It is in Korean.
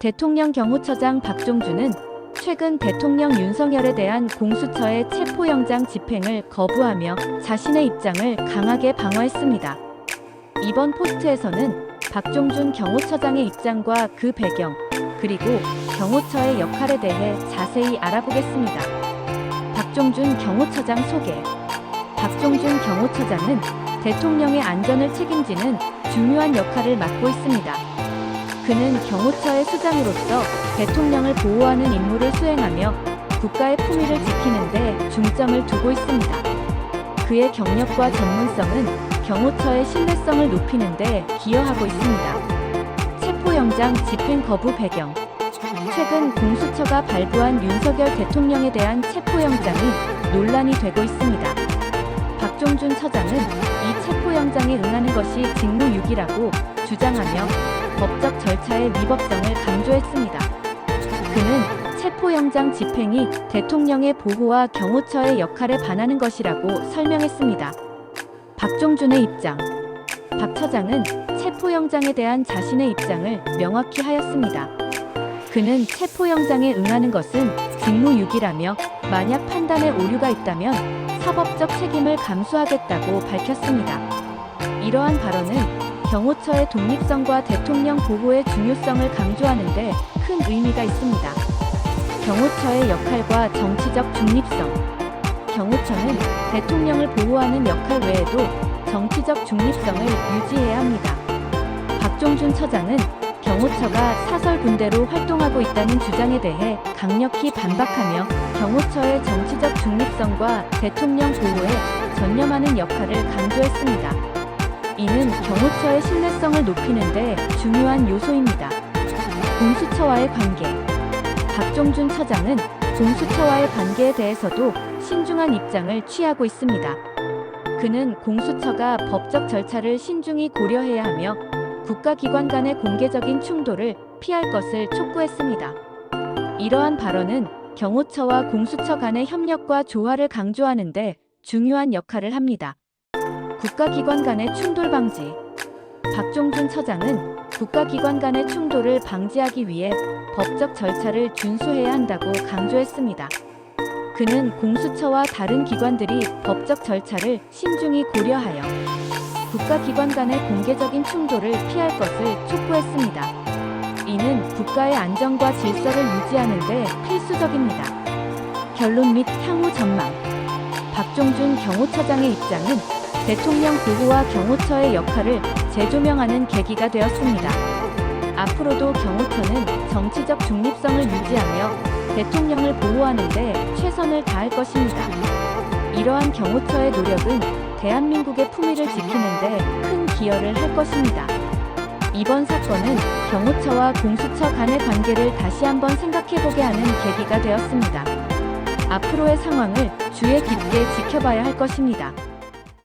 대통령 경호처장 박종준은 최근 대통령 윤석열에 대한 공수처의 체포영장 집행을 거부하며 자신의 입장을 강하게 방어했습니다. 이번 포스트에서는 박종준 경호처장의 입장과 그 배경, 그리고 경호처의 역할에 대해 자세히 알아보겠습니다. 박종준 경호처장 소개. 박종준 경호처장은 대통령의 안전을 책임지는 중요한 역할을 맡고 있습니다. 그는 경호처의 수장으로서 대통령을 보호하는 임무를 수행하며 국가의 품위를 지키는 데 중점을 두고 있습니다. 그의 경력과 전문성은 경호처의 신뢰성을 높이는 데 기여하고 있습니다. 체포영장 집행 거부 배경 최근 공수처가 발부한 윤석열 대통령에 대한 체포영장이 논란이 되고 있습니다. 박종준 처장은 이 체포 영장에 응하는 것이 직무유기라고 주장하며 법적 절차의 위법성을 강조했습니다. 그는 체포영장 집행이 대통령의 보호와 경호처의 역할에 반하는 것이라고 설명했습니다. 박종준의 입장. 박 처장은 체포영장에 대한 자신의 입장을 명확히 하였습니다. 그는 체포영장에 응하는 것은 직무유기라며 만약 판단에 오류가 있다면 사법적 책임을 감수하겠다고 밝혔습니다. 이러한 발언은 경호처의 독립성과 대통령 보호의 중요성을 강조하는데 큰 의미가 있습니다. 경호처의 역할과 정치적 중립성. 경호처는 대통령을 보호하는 역할 외에도 정치적 중립성을 유지해야 합니다. 박종준 처장은 경호처가 사설 군대로 활동하고 있다는 주장에 대해 강력히 반박하며 경호처의 정치적 중립성과 대통령 보호에 전념하는 역할을 강조했습니다. 이는 경호처의 신뢰성을 높이는 데 중요한 요소입니다. 공수처와의 관계 박종준 처장은 공수처와의 관계에 대해서도 신중한 입장을 취하고 있습니다. 그는 공수처가 법적 절차를 신중히 고려해야 하며 국가기관 간의 공개적인 충돌을 피할 것을 촉구했습니다. 이러한 발언은 경호처와 공수처 간의 협력과 조화를 강조하는데 중요한 역할을 합니다. 국가기관 간의 충돌 방지. 박종준 처장은 국가기관 간의 충돌을 방지하기 위해 법적 절차를 준수해야 한다고 강조했습니다. 그는 공수처와 다른 기관들이 법적 절차를 신중히 고려하여 국가기관 간의 공개적인 충돌을 피할 것을 촉구했습니다. 이는 국가의 안정과 질서를 유지하는 데 필수적입니다. 결론 및 향후 전망. 박종준 경호처장의 입장은 대통령 보호와 경호처의 역할을 재조명하는 계기가 되었습니다. 앞으로도 경호처는 정치적 중립성을 유지하며 대통령을 보호하는 데 최선을 다할 것입니다. 이러한 경호처의 노력은 대한민국의 품위를 지키는 데 큰 기여를 할 것입니다. 이번 사건은 경호처와 공수처 간의 관계를 다시 한번 생각해보게 하는 계기가 되었습니다. 앞으로의 상황을 주의 깊게 지켜봐야 할 것입니다.